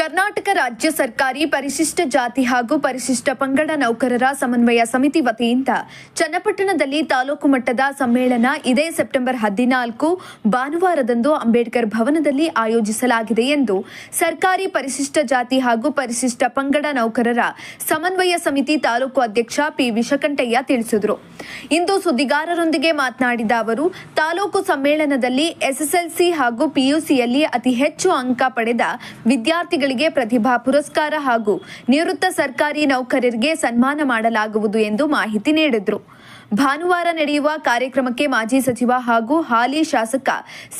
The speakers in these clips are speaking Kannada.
ಕರ್ನಾಟಕ ರಾಜ್ಯ ಸರ್ಕಾರಿ ಪರಿಶಿಷ್ಟ ಜಾತಿ ಹಾಗೂ ಪರಿಶಿಷ್ಟ ಪಂಗಡ ನೌಕರರ ಸಮನ್ವಯ ಸಮಿತಿ ವತಿಯಿಂದ ಚನ್ನಪಟ್ಟಣದಲ್ಲಿ ತಾಲೂಕು ಮಟ್ಟದ ಸಮ್ಮೇಳನ ಇದೇ ಸೆಪ್ಟೆಂಬರ್ ಹದಿನಾಲ್ಕು ಭಾನುವಾರದಂದು ಅಂಬೇಡ್ಕರ್ ಭವನದಲ್ಲಿ ಆಯೋಜಿಸಲಾಗಿದೆ ಎಂದು ಸರ್ಕಾರಿ ಪರಿಶಿಷ್ಟ ಜಾತಿ ಹಾಗೂ ಪರಿಶಿಷ್ಟ ಪಂಗಡ ನೌಕರರ ಸಮನ್ವಯ ಸಮಿತಿ ತಾಲೂಕು ಅಧ್ಯಕ್ಷ ಪಿ ವಿಷಕಂಠಯ್ಯ ತಿಳಿಸಿದರು. ಇಂದು ಸುದ್ದಿಗಾರರೊಂದಿಗೆ ಮಾತನಾಡಿದ ಅವರು, ತಾಲೂಕು ಸಮ್ಮೇಳನದಲ್ಲಿ ಎಸ್ಎಸ್ಎಲ್ಸಿ ಹಾಗೂ ಪಿಯುಸಿಯಲ್ಲಿ ಅತಿ ಹೆಚ್ಚು ಅಂಕ ಪಡೆದ ವಿದ್ಯಾರ್ಥಿಗಳಿಗೆ ಪ್ರತಿಭಾ ಪುರಸ್ಕಾರ ಹಾಗೂ ನಿವೃತ್ತ ಸರ್ಕಾರಿ ನೌಕರರಿಗೆ ಸನ್ಮಾನ ಮಾಡಲಾಗುವುದು ಎಂದು ಮಾಹಿತಿ ನೀಡಿದರು. ಭಾನುವಾರ ನಡೆಯುವ ಕಾರ್ಯಕ್ರಮಕ್ಕೆ ಮಾಜಿ ಸಚಿವ ಹಾಗೂ ಹಾಲಿ ಶಾಸಕ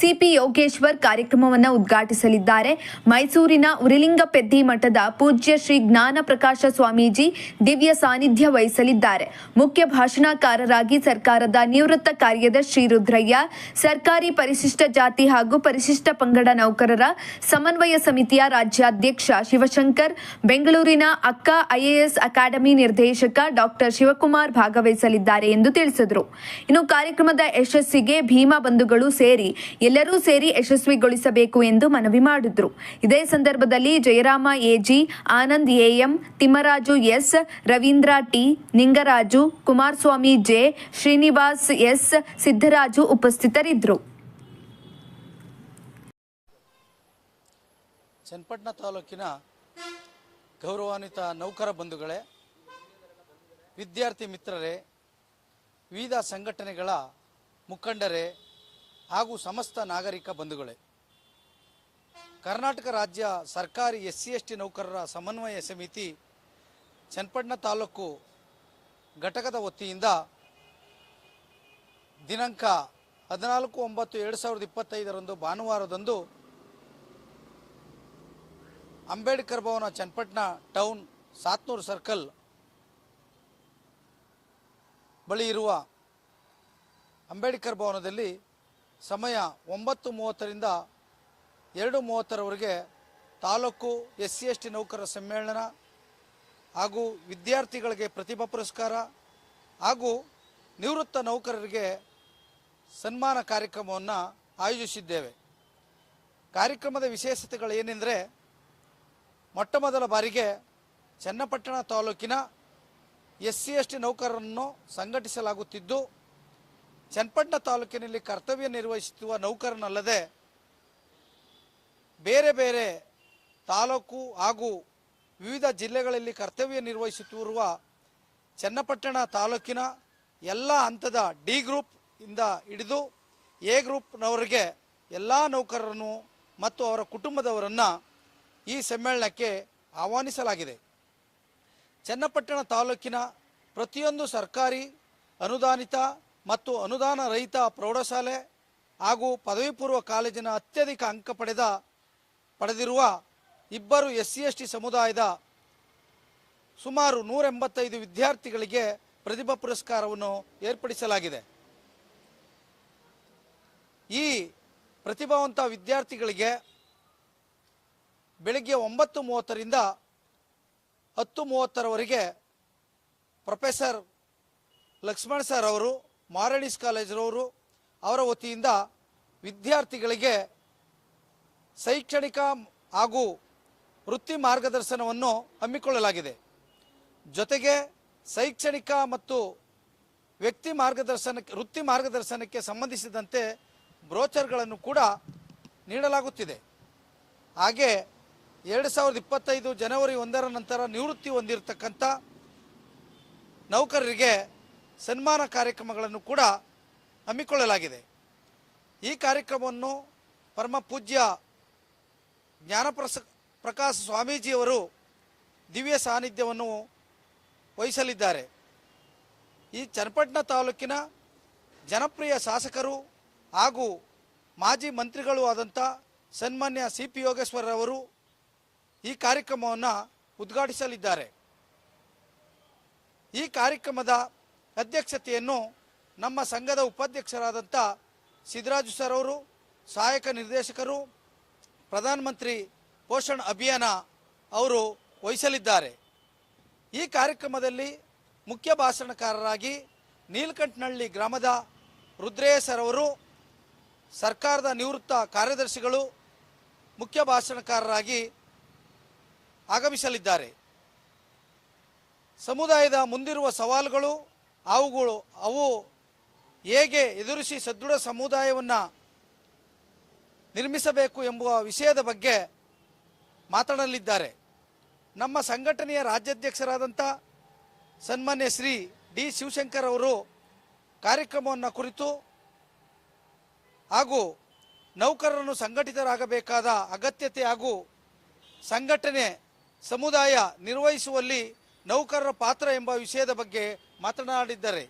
ಸಿಪಿ ಯೋಗೇಶ್ವರ್ ಕಾರ್ಯಕ್ರಮವನ್ನು ಉದ್ಘಾಟಿಸಲಿದ್ದಾರೆ. ಮೈಸೂರಿನ ಉರಿಲಿಂಗಪೆದ್ದಿ ಮಠದ ಪೂಜ್ಯ ಶ್ರೀ ಜ್ಞಾನ ಪ್ರಕಾಶ ಸ್ವಾಮೀಜಿ ದಿವ್ಯ ಸಾನ್ನಿಧ್ಯ ವಹಿಸಲಿದ್ದಾರೆ. ಮುಖ್ಯ ಭಾಷಣಕಾರರಾಗಿ ಸರ್ಕಾರದ ನಿವೃತ್ತ ಕಾರ್ಯದರ್ಶಿ ರುದ್ರಯ್ಯ, ಸರ್ಕಾರಿ ಪರಿಶಿಷ್ಟ ಜಾತಿ ಹಾಗೂ ಪರಿಶಿಷ್ಟ ಪಂಗಡ ನೌಕರರ ಸಮನ್ವಯ ಸಮಿತಿಯ ರಾಜ್ಯಾಧ್ಯಕ್ಷ ಶಿವಶಂಕರ್, ಬೆಂಗಳೂರಿನ ಅಕ್ಕ ಐಎಎಸ್ ಅಕಾಡೆಮಿ ನಿರ್ದೇಶಕ ಡಾಕ್ಟರ್ ಶಿವಕುಮಾರ್ ಭಾಗವಹಿಸಲಿದ್ದಾರೆ. ಎಂದು ತಿಳಿಸಿದರು. ಇನ್ನು ಕಾರ್ಯಕ್ರಮದ ಯಶಸ್ಸಿಗೆ ಭೀಮಾ ಬಂಧುಗಳು ಸೇರಿ ಎಲ್ಲರೂ ಸೇರಿ ಯಶಸ್ವಿಗೊಳಿಸಬೇಕು ಎಂದು ಮನವಿ ಮಾಡಿದ್ರು. ಇದೇ ಸಂದರ್ಭದಲ್ಲಿ Jayarama A G, Anand A M, Thimmaraju S, Ravindra T, Ningaraju, Kumaraswamy J, Srinivas S Siddaraju ಉಪಸ್ಥಿತರಿದ್ದರು. ಚನ್ನಪಟ್ಟಣ ತಾಲೂಕಿನ ಗೌರವಾನ್ವಿತ ನೌಕರ ಬಂಧುಗಳೇ, ವಿದ್ಯಾರ್ಥಿ ಮಿತ್ರರೇ ವಿವಿಧ ಸಂಘಟನೆಗಳ ಮುಖಂಡರೇ ಹಾಗೂ ಸಮಸ್ತ ನಾಗರಿಕ ಬಂಧುಗಳೇ. ಕರ್ನಾಟಕ ರಾಜ್ಯ ಸರ್ಕಾರಿ ಎಸ್ ಸಿ ಎಸ್ ಟಿ ನೌಕರರ ಸಮನ್ವಯ ಸಮಿತಿ, ಚನ್ನಪಟ್ಟಣ ತಾಲೂಕು ಘಟಕದ ವತಿಯಿಂದ ದಿನಾಂಕ ಹದಿನಾಲ್ಕು ಒಂಬತ್ತು ಎರಡು ಸಾವಿರದ ಇಪ್ಪತ್ತೈದರಂದು ಭಾನುವಾರದಂದು ಅಂಬೇಡ್ಕರ್ ಭವನ, ಚನ್ನಪಟ್ಟಣ ಟೌನ್, ಸಾತ್ನೂರು ಸರ್ಕಲ್ ಬಳಿ ಇರುವ ಅಂಬೇಡ್ಕರ್ ಭವನದಲ್ಲಿ ಸಮಯ ಒಂಬತ್ತು ಮೂವತ್ತರಿಂದ ಎರಡು ಮೂವತ್ತರವರೆಗೆ taluk S C S T ನೌಕರರ ಸಮ್ಮೇಳನ ಹಾಗೂ ವಿದ್ಯಾರ್ಥಿಗಳಿಗೆ ಪ್ರತಿಭಾ ಪುರಸ್ಕಾರ ಹಾಗೂ ನಿವೃತ್ತ ನೌಕರರಿಗೆ ಸನ್ಮಾನ ಕಾರ್ಯಕ್ರಮವನ್ನು ಆಯೋಜಿಸಿದ್ದೇವೆ. ಕಾರ್ಯಕ್ರಮದ ವಿಶೇಷತೆಗಳು ಏನೆಂದರೆ ಮೊಟ್ಟ ಮೊದಲ ಬಾರಿಗೆ ಚನ್ನಪಟ್ಟಣ ತಾಲೂಕಿನ ಎಸ್ ಸಿ ಎಸ್ ಟಿ ನೌಕರರನ್ನು ಸಂಘಟಿಸಲಾಗುತ್ತಿದ್ದು, ಚನ್ನಪಟ್ಟಣ ತಾಲೂಕಿನಲ್ಲಿ ಕರ್ತವ್ಯ ನಿರ್ವಹಿಸುತ್ತಿರುವ ನೌಕರನಲ್ಲದೆ ಬೇರೆ ಬೇರೆ ತಾಲೂಕು ಹಾಗೂ ವಿವಿಧ ಜಿಲ್ಲೆಗಳಲ್ಲಿ ಕರ್ತವ್ಯ ನಿರ್ವಹಿಸುತ್ತಿರುವ ಚನ್ನಪಟ್ಟಣ ತಾಲೂಕಿನ ಎಲ್ಲ ಹಂತದ ಡಿ ಗ್ರೂಪ್ ಇಂದ ಹಿಡಿದು ಎ ಗ್ರೂಪ್ನವರಿಗೆ ಎಲ್ಲ ನೌಕರರನ್ನು ಮತ್ತು ಅವರ ಕುಟುಂಬದವರನ್ನು ಈ ಸಮ್ಮೇಳನಕ್ಕೆ ಆಹ್ವಾನಿಸಲಾಗಿದೆ. ಚನ್ನಪಟ್ಟಣ ತಾಲೂಕಿನ ಪ್ರತಿಯೊಂದು ಸರ್ಕಾರಿ, ಅನುದಾನಿತ ಮತ್ತು ಅನುದಾನ ರಹಿತ ಪ್ರೌಢಶಾಲೆ ಹಾಗೂ ಪದವಿ ಪೂರ್ವ ಕಾಲೇಜಿನ ಅತ್ಯಧಿಕ ಅಂಕ ಪಡೆದ, ಪಡೆದಿರುವ ಇಬ್ಬರು ಎಸ್ ಸಿ ಎಸ್ ಟಿ ಸಮುದಾಯದ ಸುಮಾರು ನೂರ ಎಂಬತ್ತೈದು ವಿದ್ಯಾರ್ಥಿಗಳಿಗೆ ಪ್ರತಿಭಾ ಪುರಸ್ಕಾರವನ್ನು ಏರ್ಪಡಿಸಲಾಗಿದೆ. ಈ ಪ್ರತಿಭಾವಂತ ವಿದ್ಯಾರ್ಥಿಗಳಿಗೆ ಬೆಳಗ್ಗೆ ಒಂಬತ್ತು ಮೂವತ್ತರಿಂದ ಹತ್ತು ಮೂವತ್ತರವರೆಗೆ ಪ್ರೊಫೆಸರ್ ಲಕ್ಷ್ಮಣ್ ಸರ್ ಅವರು ಮಾರಡಿಸ್ ಕಾಲೇಜಿನವರು, ಅವರ ವತಿಯಿಂದ ವಿದ್ಯಾರ್ಥಿಗಳಿಗೆ ಶೈಕ್ಷಣಿಕ ಹಾಗೂ ವೃತ್ತಿ ಮಾರ್ಗದರ್ಶನವನ್ನು ಹಮ್ಮಿಕೊಳ್ಳಲಾಗಿದೆ. ಜೊತೆಗೆ ಶೈಕ್ಷಣಿಕ ಮತ್ತು ವ್ಯಕ್ತಿ ಮಾರ್ಗದರ್ಶನಕ್ಕೆ ವೃತ್ತಿ ಮಾರ್ಗದರ್ಶನಕ್ಕೆ ಸಂಬಂಧಿಸಿದಂತೆ ಬ್ರೋಚರ್ಗಳನ್ನು ಕೂಡ ನೀಡಲಾಗುತ್ತಿದೆ. ಹಾಗೆ ಎರಡು ಸಾವಿರದ ಇಪ್ಪತ್ತೈದು ಜನವರಿ ಒಂದರ ನಂತರ ನಿವೃತ್ತಿ ಹೊಂದಿರತಕ್ಕಂಥ ನೌಕರರಿಗೆ ಸನ್ಮಾನ ಕಾರ್ಯಕ್ರಮಗಳನ್ನು ಕೂಡ ಹಮ್ಮಿಕೊಳ್ಳಲಾಗಿದೆ. ಈ ಕಾರ್ಯಕ್ರಮವನ್ನು ಪರಮ ಪೂಜ್ಯ ಜ್ಞಾನಪ್ರಸ, ಪ್ರಕಾಶ ಸ್ವಾಮೀಜಿಯವರು ದಿವ್ಯ ಸಾನ್ನಿಧ್ಯವನ್ನು ವಹಿಸಲಿದ್ದಾರೆ. ಈ ಚನ್ನಪಟ್ಟಣ ತಾಲೂಕಿನ ಜನಪ್ರಿಯ ಶಾಸಕರು ಹಾಗೂ ಮಾಜಿ ಮಂತ್ರಿಗಳು ಆದಂಥ ಸನ್ಮಾನ್ಯ ಸಿ ಪಿ ಯೋಗೇಶ್ವರರವರು ಈ ಕಾರ್ಯಕ್ರಮವನ್ನು ಉದ್ಘಾಟಿಸಲಿದ್ದಾರೆ. ಈ ಕಾರ್ಯಕ್ರಮದ ಅಧ್ಯಕ್ಷತೆಯನ್ನು ನಮ್ಮ ಸಂಘದ ಉಪಾಧ್ಯಕ್ಷರಾದಂಥ ಸಿದ್ದರಾಜು ಸರ್ ಅವರು, ಸಹಾಯಕ ನಿರ್ದೇಶಕರು, ಪ್ರಧಾನಮಂತ್ರಿ ಪೋಷಣ್ ಅಭಿಯಾನ ಅವರು ವಹಿಸಲಿದ್ದಾರೆ. ಈ ಕಾರ್ಯಕ್ರಮದಲ್ಲಿ ಮುಖ್ಯ ಭಾಷಣಕಾರರಾಗಿ ನೀಲಕಂಠನಹಳ್ಳಿ ಗ್ರಾಮದ ರುದ್ರೇಯ ಸರ್ ಅವರು, ಸರ್ಕಾರದ ನಿವೃತ್ತ ಕಾರ್ಯದರ್ಶಿಗಳು, ಮುಖ್ಯ ಭಾಷಣಕಾರರಾಗಿ ಆಗಮಿಸಲಿದ್ದಾರೆ. ಸಮುದಾಯದ ಮುಂದಿರುವ ಸವಾಲುಗಳು ಅವುಗಳು ಅವು ಹೇಗೆ ಎದುರಿಸಿ ಸದೃಢ ಸಮುದಾಯವನ್ನು ನಿರ್ಮಿಸಬೇಕು ಎಂಬುವ ವಿಷಯದ ಬಗ್ಗೆ ಮಾತನಾಡಲಿದ್ದಾರೆ. ನಮ್ಮ ಸಂಘಟನೆಯ ರಾಜ್ಯಾಧ್ಯಕ್ಷರಾದಂಥ ಸನ್ಮಾನ್ಯ ಶ್ರೀ ಡಿ ಶಿವಶಂಕರ್ ಅವರು ಕಾರ್ಯಕ್ರಮವನ್ನು ಕುರಿತು ಹಾಗೂ ನೌಕರರನ್ನು ಸಂಘಟಿತರಾಗಬೇಕಾದ ಅಗತ್ಯತೆ ಹಾಗೂ ಸಂಘಟನೆ ಸಮುದಾಯ ನಿರ್ವಹಿಸುವಲ್ಲಿ ನೌಕರರ ಪಾತ್ರ ಎಂಬ ವಿಷಯದ ಬಗ್ಗೆ ಮಾತನಾಡಿದ್ದಾರೆ.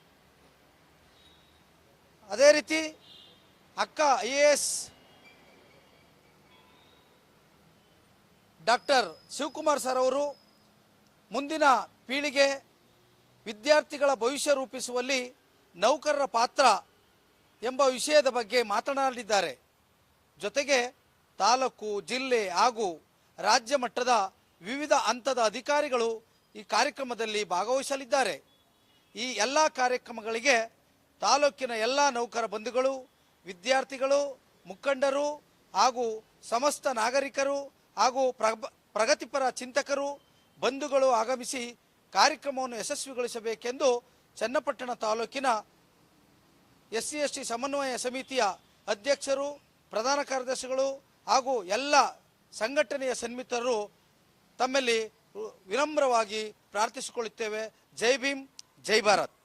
ಅದೇ ರೀತಿ Akka I A S doctor Shivakumar sir ಅವರು ಮುಂದಿನ ಪೀಳಿಗೆ ವಿದ್ಯಾರ್ಥಿಗಳ ಭವಿಷ್ಯ ರೂಪಿಸುವಲ್ಲಿ ನೌಕರರ ಪಾತ್ರ ಎಂಬ ವಿಷಯದ ಬಗ್ಗೆ ಮಾತನಾಡಿದ್ದಾರೆ. ಜೊತೆಗೆ ತಾಲೂಕು, ಜಿಲ್ಲೆ ಹಾಗೂ ರಾಜ್ಯ ಮಟ್ಟದ ವಿವಿಧ ಹಂತದ ಅಧಿಕಾರಿಗಳು ಈ ಕಾರ್ಯಕ್ರಮದಲ್ಲಿ ಭಾಗವಹಿಸಲಿದ್ದಾರೆ. ಈ ಎಲ್ಲ ಕಾರ್ಯಕ್ರಮಗಳಿಗೆ ತಾಲೂಕಿನ ಎಲ್ಲ ನೌಕರ ಬಂಧುಗಳು, ವಿದ್ಯಾರ್ಥಿಗಳು, ಮುಖಂಡರು ಹಾಗೂ ಸಮಸ್ತ ನಾಗರಿಕರು ಹಾಗೂ ಪ್ರಗ, ಪ್ರಗತಿಪರ ಚಿಂತಕರು, ಬಂಧುಗಳು ಆಗಮಿಸಿ ಕಾರ್ಯಕ್ರಮವನ್ನು ಯಶಸ್ವಿಗೊಳಿಸಬೇಕೆಂದು ಚನ್ನಪಟ್ಟಣ ತಾಲೂಕಿನ ಎಸ್ ಸಿ ಎಸ್ ಟಿ ಸಮನ್ವಯ ಸಮಿತಿಯ ಅಧ್ಯಕ್ಷರು, ಪ್ರಧಾನ ಕಾರ್ಯದರ್ಶಿಗಳು ಹಾಗೂ ಎಲ್ಲ ಸಂಘಟನೆಯ ಸನ್ಮಿತರು ತಮ್ಮಲ್ಲಿ ವಿನಮ್ರವಾಗಿ ಪ್ರಾರ್ಥಿಸಿಕೊಳ್ಳುತ್ತೇವೆ. ಜೈ ಭೀಮ್ ಜೈ ಭಾರತ್.